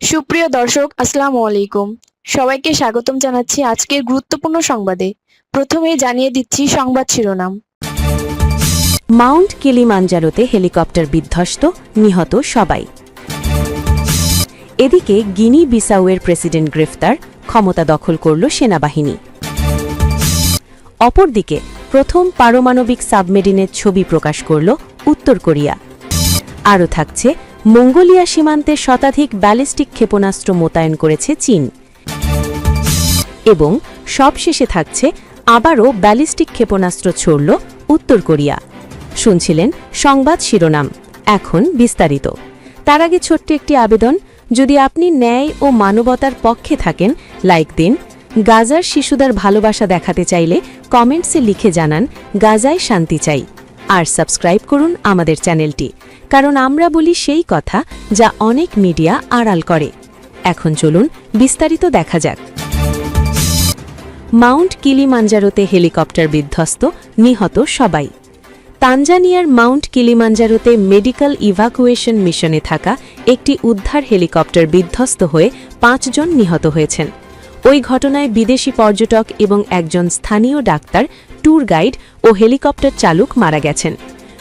সুপ্রিয় দর্শক, আসসালামু আলাইকুম। সবাইকে স্বাগতম জানাচ্ছি আজকের গুরুত্বপূর্ণ সংবাদে। প্রথমেই জানিয়ে দিচ্ছি সংবাদ শিরোনাম। মাউন্ট কিলিমাঞ্জারোতে হেলিকপ্টার বিধ্বস্ত, নিহত সবাই। এদিকে গিনি বিসাউয়ের প্রেসিডেন্ট গ্রেফতার, ক্ষমতা দখল করল সেনাবাহিনী। অপরদিকে প্রথম পারমাণবিক সাবমেরিনের ছবি প্রকাশ করল উত্তর কোরিয়া। আরও থাকছে মঙ্গোলিয়া সীমান্তে শতাধিক ব্যালিস্টিক ক্ষেপণাস্ত্র মোতায়েন করেছে চীন। এবং সবশেষে থাকছে আবারও ব্যালিস্টিক ক্ষেপণাস্ত্র ছড়ল উত্তর কোরিয়া। শুনছিলেন সংবাদ শিরোনাম, এখন বিস্তারিত। তার আগে ছোট্ট একটি আবেদন, যদি আপনি ন্যায় ও মানবতার পক্ষে থাকেন, লাইক দিন। গাজার শিশুদের ভালোবাসা দেখাতে চাইলে কমেন্টসে লিখে জানান, গাজায় শান্তি চাই। আর সাবস্ক্রাইব করুন আমাদের চ্যানেলটি। কারণ আমরা বলি সেই কথা যা অনেক মিডিয়া আড়াল করে। এখন চলুন বিস্তারিত দেখা যাক। মাউন্ট কিলিমাঞ্জারোতে হেলিকপ্টার বিধ্বস্ত নিহত সবাই। তানজানিয়ার মাউন্ট কিলিমাঞ্জারোতে মেডিকেল ইভাকুয়েশন মিশনে থাকা একটি উদ্ধার হেলিকপ্টার বিধ্বস্ত হয়ে পাঁচজন নিহত হয়েছেন। ওই ঘটনায় বিদেশি পর্যটক এবং একজন স্থানীয় ডাক্তার, ট্যুর গাইড ও হেলিকপ্টার চালক মারা গেছেন।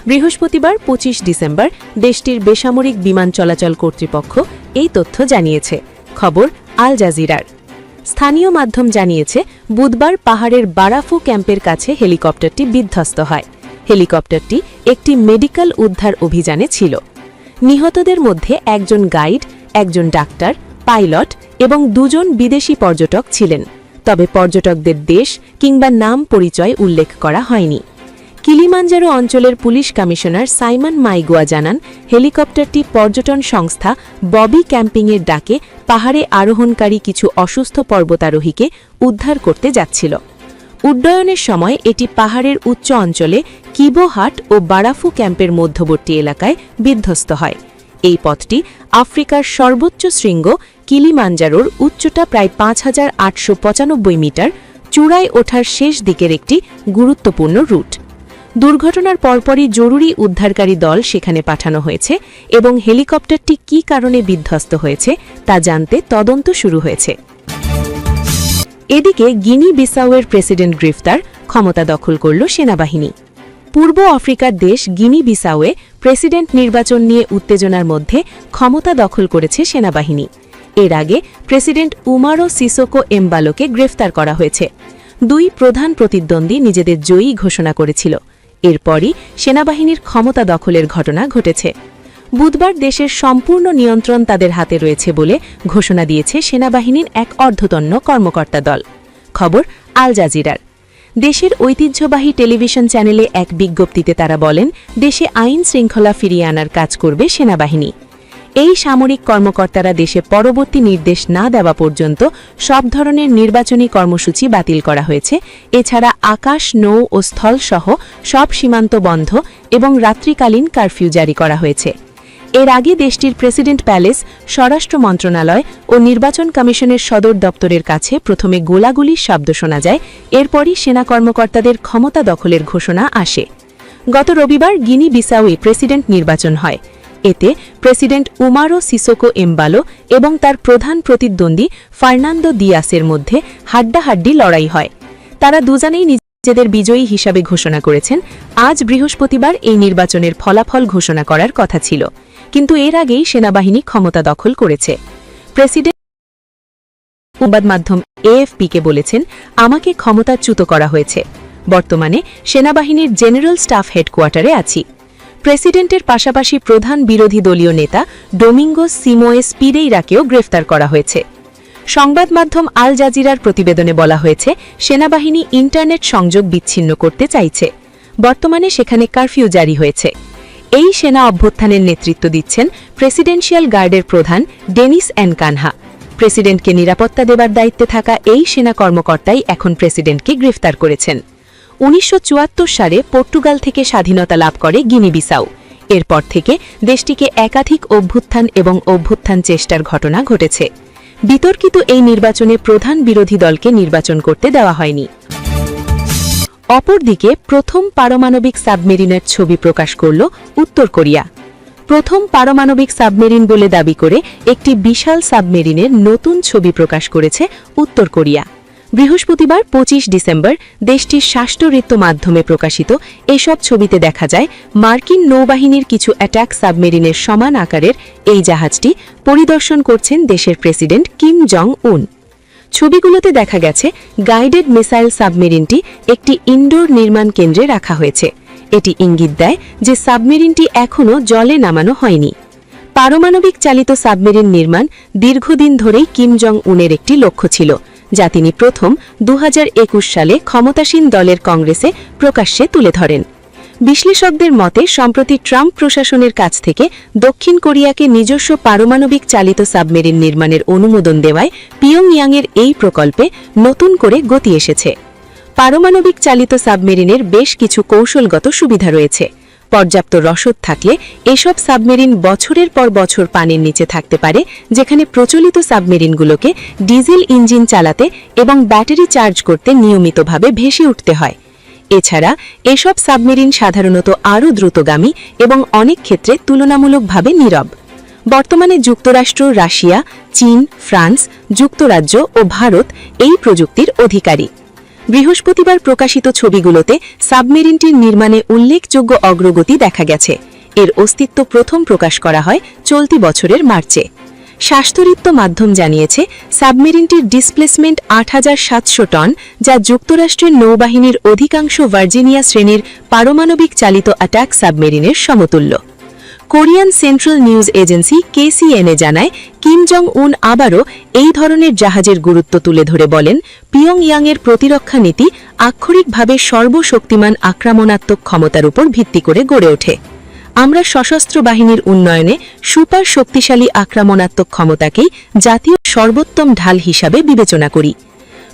বৃহস্পতিবার ২৫ ডিসেম্বর, দেশটির বেসামরিক বিমান চলাচল কর্তৃপক্ষ এই তথ্য জানিয়েছে। খবর আল জাজিরার। স্থানীয় মাধ্যম জানিয়েছে, বুধবার পাহাড়ের বারাফু ক্যাম্পের কাছে হেলিকপ্টারটি বিধ্বস্ত হয়। হেলিকপ্টারটি একটি মেডিকেল উদ্ধার অভিযানে ছিল। নিহতদের মধ্যে একজন গাইড, একজন ডাক্তার, পাইলট এবং দুজন বিদেশি পর্যটক ছিলেন। তবে পর্যটকদের দেশ কিংবা নাম পরিচয় উল্লেখ করা হয়নি। কিলিমাঞ্জারো অঞ্চলের পুলিশ কমিশনার সাইমন মাইগুয়া জানান, হেলিকপ্টারটি পর্যটন সংস্থা ববি ক্যাম্পিংয়ের ডাকে পাহাড়ে আরোহণকারী কিছু অসুস্থ পর্বতারোহীকে উদ্ধার করতে যাচ্ছিল। উড্ডয়নের সময় এটি পাহাড়ের উচ্চ অঞ্চলে কিবোহাট ও বারাফু ক্যাম্পের মধ্যবর্তী এলাকায় বিধ্বস্ত হয়। এই পথটি আফ্রিকার সর্বোচ্চ শৃঙ্গ কিলিমাঞ্জারোর উচ্চতা প্রায় পাঁচ হাজার আটশো পঁচানব্বই মিটার, চূড়ায় ওঠার শেষ দিকের একটি গুরুত্বপূর্ণ রুট। দুর্ঘটনার পরপরই জরুরি উদ্ধারকারী দল সেখানে পাঠানো হয়েছে এবং হেলিকপ্টারটি কী কারণে বিধ্বস্ত হয়েছে তা জানতে তদন্ত শুরু হয়েছে। এদিকে গিনি বিসাউয়ের প্রেসিডেন্ট গ্রেফতার, ক্ষমতা দখল করল সেনাবাহিনী। পূর্ব আফ্রিকার দেশ গিনি বিসাউয়ে প্রেসিডেন্ট নির্বাচন নিয়ে উত্তেজনার মধ্যে ক্ষমতা দখল করেছে সেনাবাহিনী। এর আগে প্রেসিডেন্ট উমারো সিসোকো এমবালোকে গ্রেফতার করা হয়েছে। দুই প্রধান প্রতিদ্বন্দ্বী নিজেদের জয়ী ঘোষণা করেছিল। এরপরই সেনাবাহিনীর ক্ষমতা দখলের ঘটনা ঘটেছে। বুধবার দেশের সম্পূর্ণ নিয়ন্ত্রণ তাদের হাতে রয়েছে বলে ঘোষণা দিয়েছে সেনাবাহিনীর এক অর্ধতন্য কর্মকর্তা দল। খবর আল জাজিরার। দেশের ঐতিহ্যবাহী টেলিভিশন চ্যানেলে এক বিজ্ঞপ্তিতে তারা বলেন, দেশে আইন শৃঙ্খলা ফিরিয়ে আনার কাজ করবে সেনাবাহিনী। এই সামরিক কর্মকর্তারা দেশে পরবর্তী নির্দেশ না দেওয়া পর্যন্ত সব ধরনের নির্বাচনী কর্মসূচি বাতিল করা হয়েছে। এছাড়া আকাশ, নৌ ও স্থলসহ সব সীমান্ত বন্ধ এবং রাত্রিকালীন কারফিউ জারি করা হয়েছে। এর আগে দেশটির প্রেসিডেন্ট প্যালেস, স্বরাষ্ট্র মন্ত্রণালয় ও নির্বাচন কমিশনের সদর দপ্তরের কাছে প্রথমে গোলাগুলির শব্দ শোনা যায়, এরপরই সেনা কর্মকর্তাদের ক্ষমতা দখলের ঘোষণা আসে। গত রবিবার গিনি বিসাউয়ে প্রেসিডেন্ট নির্বাচন হয়। এতে প্রেসিডেন্ট উমারো সিসোকো এমবালো এবং তার প্রধান প্রতিদ্বন্দ্বী ফার্নান্দো দিয়াসের মধ্যে হাড্ডাহাড্ডি লড়াই হয়। তারা দুজনেই নিজেদের বিজয়ী হিসাবে ঘোষণা করেছেন, আজ বৃহস্পতিবার এই নির্বাচনের ফলাফল ঘোষণা করার কথা ছিল। কিন্তু এর আগেই সেনাবাহিনী ক্ষমতা দখল করেছে। প্রেসিডেন্ট সংবাদ মাধ্যম এএফপিকে বলেছেন, আমাকে ক্ষমতাচ্যুত করা হয়েছে। বর্তমানে সেনাবাহিনীর জেনারেল স্টাফ হেডকোয়ার্টারে আছি। প্রেসিডেন্টের পাশাপাশি প্রধান বিরোধী দলীয় নেতা ডোমিঙ্গো সিমোয়েস পিরেইরাকেও গ্রেফতার করা হয়েছে। সংবাদ মাধ্যম আল জাজিরার প্রতিবেদনে বলা হয়েছে, সেনাবাহিনী ইন্টারনেট সংযোগ বিচ্ছিন্ন করতে চাইছে। বর্তমানে সেখানে কারফিউ জারি হয়েছে। এই সেনা অভ্যুত্থানের নেতৃত্ব দিচ্ছেন প্রেসিডেন্সিয়াল গার্ডের প্রধান ডেনিস এন কানহা। প্রেসিডেন্টকে নিরাপত্তা দেবার দায়িত্বে থাকা এই সেনা কর্মকর্তাই এখন প্রেসিডেন্টকে গ্রেফতার করেছেন। উনিশশো চুয়াত্তর সালে পর্তুগাল থেকে স্বাধীনতা লাভ করে গিনি বিসাউ এরপর থেকে দেশটিকে একাধিক অভ্যুত্থান এবং অভ্যুত্থান চেষ্টার ঘটনা ঘটেছে। বিতর্কিত এই নির্বাচনে প্রধান বিরোধী দলকে নির্বাচন করতে দেওয়া হয়নি। অপরদিকে প্রথম পারমাণবিক সাবমেরিনের ছবি প্রকাশ করল উত্তর কোরিয়া। প্রথম পারমাণবিক সাবমেরিন বলে দাবি করে একটি বিশাল সাবমেরিনের নতুন ছবি প্রকাশ করেছে উত্তর কোরিয়া। বৃহস্পতিবার ২৫ ডিসেম্বর দেশটির শাস্ত্রঋত্য মাধ্যমে প্রকাশিত এসব ছবিতে দেখা যায় মার্কিন নৌবাহিনীর কিছু অ্যাটাক সাবমেরিনের সমান আকারের এই জাহাজটি পরিদর্শন করছেন দেশের প্রেসিডেন্ট কিম জং উন ছবিগুলোতে দেখা গেছে গাইডেড মিসাইল সাবমেরিনটি একটি ইনডোর নির্মাণ কেন্দ্রে রাখা হয়েছে। এটি ইঙ্গিত দেয় যে সাবমেরিনটি এখনও জলে নামানো হয়নি। পারমাণবিক চালিত সাবমেরিন নির্মাণ দীর্ঘদিন ধরেই কিম জং উনের একটি লক্ষ্য ছিল। যা তিনি প্রথম দু হাজার একুশ সালে ক্ষমতাসীন দলের কংগ্রেসে প্রকাশ্যে তুলে ধরেন। বিশ্লেষকদের মতে, সম্প্রতি ট্রাম্প প্রশাসনের কাছ থেকে দক্ষিণ কোরিয়াকে নিজস্ব পারমাণবিক চালিত সাবমেরিন নির্মাণের অনুমোদন দেওয়ায় পিয়ংইয়াংয়ের এই প্রকল্পে নতুন করে গতি এসেছে। পারমাণবিক চালিত সাবমেরিনের বেশ কিছু কৌশলগত সুবিধা রয়েছে। পর্যাপ্ত রসদ থাকলে এসব সাবমেরিন বছরের পর বছর পানির নিচে থাকতে পারে, যেখানে প্রচলিত সাবমেরিনগুলোকে ডিজেল ইঞ্জিন চালাতে এবং ব্যাটারি চার্জ করতে নিয়মিতভাবে ভেসে উঠতে হয়। এছাড়া এসব সাবমেরিন সাধারণত আরও দ্রুতগামী এবং অনেক ক্ষেত্রে তুলনামূলকভাবে নীরব। বর্তমানে যুক্তরাষ্ট্র, রাশিয়া, চীন, ফ্রান্স, যুক্তরাজ্য ও ভারত এই প্রযুক্তির অধিকারী। বৃহস্পতিবার প্রকাশিত ছবিগুলোতে সাবমেরিনটির নির্মাণে উল্লেখযোগ্য অগ্রগতি দেখা গেছে। এর অস্তিত্ব প্রথম প্রকাশ করা হয় চলতি বছরের মার্চে। স্বাস্থ্যরিত্য মাধ্যম জানিয়েছে, সাবমেরিনটির ডিসপ্লেসমেন্ট আট হাজার সাতশো টন, যা যুক্তরাষ্ট্রের নৌবাহিনীর অধিকাংশ ভার্জিনিয়া শ্রেণির পারমাণবিক চালিত অ্যাটাক সাবমেরিনের সমতুল্য। Korean Central News Agency KCNA জানায়, কিম জং উন আবারও এই ধরনের জাহাজের গুরুত্ব তুলে ধরে বলেন, পিয়ংইয়াংয়ের প্রতিরক্ষা নীতি আক্ষরিকভাবে সর্বশক্তিমান আক্রমণাত্মক ক্ষমতার উপর ভিত্তি করে গড়ে ওঠে। আমরা সশস্ত্র বাহিনীর উন্নয়নে সুপার শক্তিশালী আক্রমণাত্মক ক্ষমতাকেই জাতীয় সর্বোত্তম ঢাল হিসাবে বিবেচনা করি।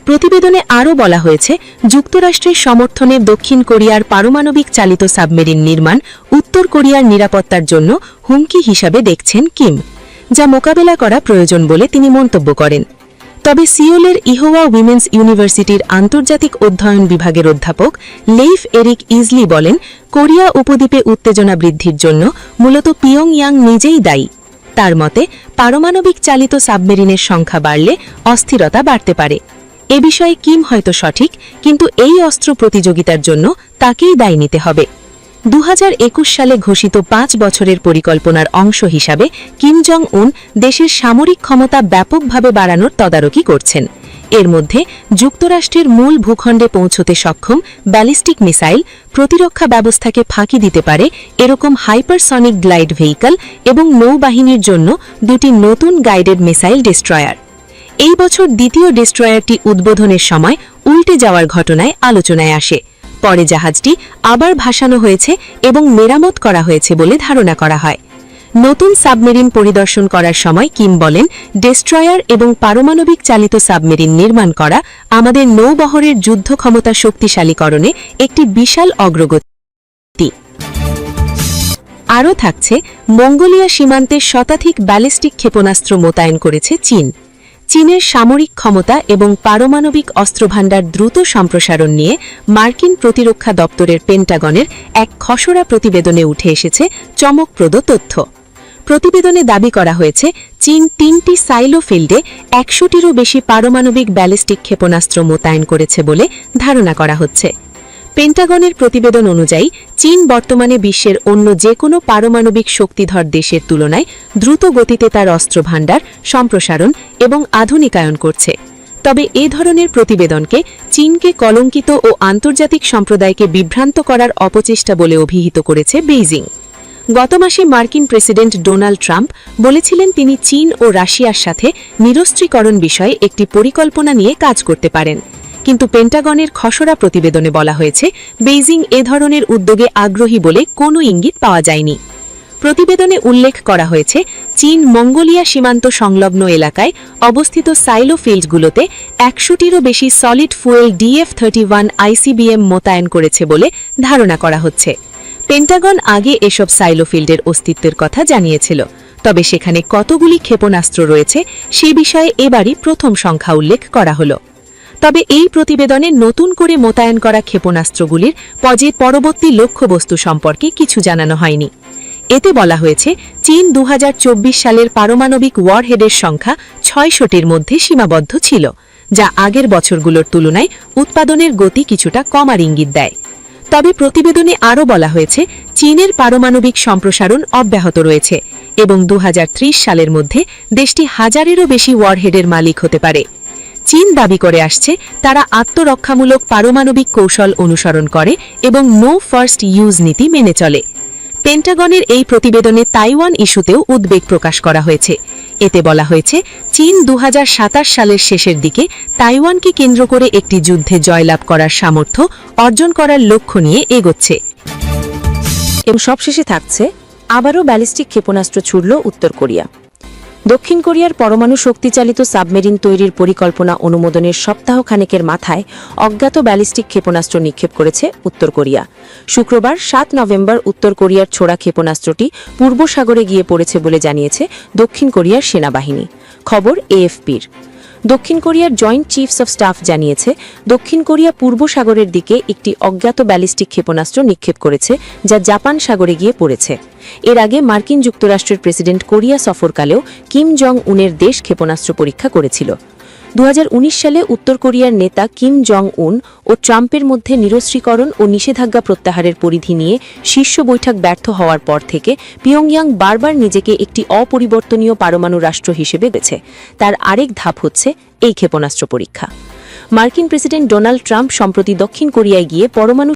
প্রতিবেদনে আরও বলা হয়েছে, যুক্তরাষ্ট্রের সমর্থনে দক্ষিণ কোরিয়ার পারমাণবিক চালিত সাবমেরিন নির্মাণ উত্তর কোরিয়ার নিরাপত্তার জন্য হুমকি হিসাবে দেখছেন কিম, যা মোকাবেলা করা প্রয়োজন বলে তিনি মন্তব্য করেন। তবে সিওলের ইহোয়া উইমেন্স ইউনিভার্সিটির আন্তর্জাতিক অধ্যয়ন বিভাগের অধ্যাপক লেইফ এরিক ইজলি বলেন, কোরিয়া উপদ্বীপে উত্তেজনা বৃদ্ধির জন্য মূলত পিয়ংইয়াং নিজেই দায়ী। তার মতে, পারমাণবিক চালিত সাবমেরিনের সংখ্যা বাড়লে অস্থিরতা বাড়তে পারে। এ বিষয়ে কিম হয়তো সঠিক, কিন্তু এই অস্ত্র প্রতিযোগিতার জন্য তাকেই দায় নিতে হবে। দু হাজার একুশ সালে ঘোষিত পাঁচ বছরের পরিকল্পনার অংশ হিসাবে কিম জং উন দেশের সামরিক ক্ষমতা ব্যাপকভাবে বাড়ানোর তদারকি করছেন। এর মধ্যে যুক্তরাষ্ট্রের মূল ভূখণ্ডে পৌঁছতে সক্ষম ব্যালিস্টিক মিসাইল প্রতিরক্ষা ব্যবস্থাকে ফাঁকি দিতে পারে এরকম হাইপারসনিক গ্লাইড ভেহিকল এবং নৌবাহিনীর জন্য দুটি নতুন গাইডেড মিসাইল ডিস্ট্রয়ার। এই বছর দ্বিতীয় ডিস্ট্রয়ারটি উদ্বোধনের সময় উল্টে যাওয়ার ঘটনায় আলোচনায় আসে। পরে জাহাজটি আবার ভাসানো হয়েছে এবং মেরামত করা হয়েছে বলে ধারণা করা হয়। নতুন সাবমেরিন পরিদর্শন করার সময় কিম বলেন, ডেস্ট্রয়ার এবং পারমাণবিক চালিত সাবমেরিন নির্মাণ করা আমাদের নৌবহরের যুদ্ধ ক্ষমতা শক্তিশালীকরণে একটি বিশাল অগ্রগতি। আরও থাকছে, মঙ্গোলিয়া সীমান্তে শতাধিক ব্যালিস্টিক ক্ষেপণাস্ত্র মোতায়েন করেছে চীন। চীনের সামরিক ক্ষমতা এবং পারমাণবিক অস্ত্রভাণ্ডার দ্রুত সম্প্রসারণ নিয়ে মার্কিন প্রতিরক্ষা দপ্তরের পেন্টাগনের এক খসড়া প্রতিবেদনে উঠে এসেছে চমকপ্রদ তথ্য। প্রতিবেদনে দাবি করা হয়েছে, চীন তিনটি সাইলো ফিল্ডে একশোটিরও বেশি পারমাণবিক ব্যালিস্টিক ক্ষেপণাস্ত্র মোতায়েন করেছে বলে ধারণা করা হচ্ছে। পেন্টাগনের প্রতিবেদন অনুযায়ী, চীন বর্তমানে বিশ্বের অন্য যে কোনো পারমাণবিক শক্তিধর দেশের তুলনায় দ্রুত গতিতে তার অস্ত্রভাণ্ডার, সম্প্রসারণ এবং আধুনিকায়ন করছে। তবে এ ধরনের প্রতিবেদনকে চীনকে কলঙ্কিত ও আন্তর্জাতিক সম্প্রদায়কে বিভ্রান্ত করার অপচেষ্টা বলে অভিহিত করেছে বেইজিং। গত মাসে মার্কিন প্রেসিডেন্ট ডোনাল্ড ট্রাম্প বলেছিলেন তিনি চীন ও রাশিয়ার সাথে নিরস্ত্রীকরণ বিষয়ে একটি পরিকল্পনা নিয়ে কাজ করতে পারেন। কিন্তু পেন্টাগনের খসড়া প্রতিবেদনে বলা হয়েছে, বেইজিং এ ধরনের উদ্যোগে আগ্রহী বলে কোনো ইঙ্গিত পাওয়া যায়নি। প্রতিবেদনে উল্লেখ করা হয়েছে, চীন মঙ্গোলিয়া সীমান্ত সংলগ্ন এলাকায় অবস্থিত সাইলো ফিল্ডগুলোতে একশোটিরও বেশি solid fuel DF thirty one ICBM মোতায়েন করেছে বলে ধারণা করা হচ্ছে। পেন্টাগন আগে এসব সাইলো ফিল্ডের অস্তিত্বের কথা জানিয়েছিল, তবে সেখানে কতগুলি ক্ষেপণাস্ত্র রয়েছে সে বিষয়ে এবারই প্রথম সংখ্যা উল্লেখ করা হলো। তবে এই প্রতিবেদনে নতুন করে মোতায়েন করা ক্ষেপণাস্ত্রগুলির পজে পরবর্তী লক্ষ্যবস্তু সম্পর্কে কিছু জানানো হয়নি। এতে বলা হয়েছে, চীন দু হাজার চব্বিশ সালের পারমাণবিক ওয়ারহেডের সংখ্যা ছয়শটির মধ্যে সীমাবদ্ধ ছিল, যা আগের বছরগুলোর তুলনায় উৎপাদনের গতি কিছুটা কমার ইঙ্গিত দেয়। তবে প্রতিবেদনে আরও বলা হয়েছে, চীনের পারমাণবিক সম্প্রসারণ অব্যাহত রয়েছে এবং দু হাজার ত্রিশ সালের মধ্যে দেশটি হাজারেরও বেশি ওয়ারহেডের মালিক হতে পারে। চীন দাবি করে আসছে, তারা আত্মরক্ষামূলক পারমাণবিক কৌশল অনুসরণ করে এবং নো ফার্স্ট ইউজ নীতি মেনে চলে। পেন্টাগনের এই প্রতিবেদনে তাইওয়ান ইস্যুতেও উদ্বেগ প্রকাশ করা হয়েছে। এতে বলা হয়েছে, চীন দু হাজার সাতাশ সালের শেষের দিকে তাইওয়ানকে কেন্দ্র করে একটি যুদ্ধে জয়লাভ করার সামর্থ্য অর্জন করার লক্ষ্য নিয়ে এগোচ্ছে। এবং সবশেষে থাকছে, আবারও ব্যালিস্টিক ক্ষেপণাস্ত্র ছুড়ল উত্তর কোরিয়া। দক্ষিণ কোরিয়ার পরমাণু শক্তিচালিত সাবমেরিন তৈরির পরিকল্পনা অনুমোদনের সপ্তাহখানেকের মাথায় অজ্ঞাত ব্যালিস্টিক ক্ষেপণাস্ত্র নিক্ষেপ করেছে উত্তর কোরিয়া। শুক্রবার সাত নভেম্বর উত্তর কোরিয়ার ছোড়া ক্ষেপণাস্ত্রটি পূর্ব সাগরে গিয়ে পড়েছে বলে জানিয়েছে দক্ষিণ কোরিয়ার সেনাবাহিনী। খবর এএফপির। দক্ষিণ কোরিয়ার জয়েন্ট চিফস অফ স্টাফ জানিয়েছে, দক্ষিণ কোরিয়া পূর্ব সাগরের দিকে একটি অজ্ঞাত ব্যালিস্টিক ক্ষেপণাস্ত্র নিক্ষেপ করেছে যা জাপান সাগরে গিয়ে পড়েছে। এর আগে মার্কিন যুক্তরাষ্ট্রের প্রেসিডেন্ট কোরিয়া সফরকালেও কিম জং উনের দেশ ক্ষেপণাস্ত্র পরীক্ষা করেছিল। দু হাজার উনিশ সালে উত্তর কোরিয়ার নেতা কিম জং উন ও ট্রাম্পের মধ্যে নিরস্ত্রীকরণ ও নিষেধাজ্ঞা প্রত্যাহারের পরিধি নিয়ে শীর্ষ বৈঠক ব্যর্থ হওয়ার পর থেকে পিয়ংয়াং বারবার নিজেকে একটি অপরিবর্তনীয় পারমাণু রাষ্ট্র হিসেবে বেছে। তার আরেক ধাপ হচ্ছে এই ক্ষেপণাস্ত্র পরীক্ষা। মার্কিন প্রেসিডেন্ট ডোনাল্ড ট্রাম্প সম্প্রতি দক্ষিণ কোরিয়ায় গিয়ে পরমাণু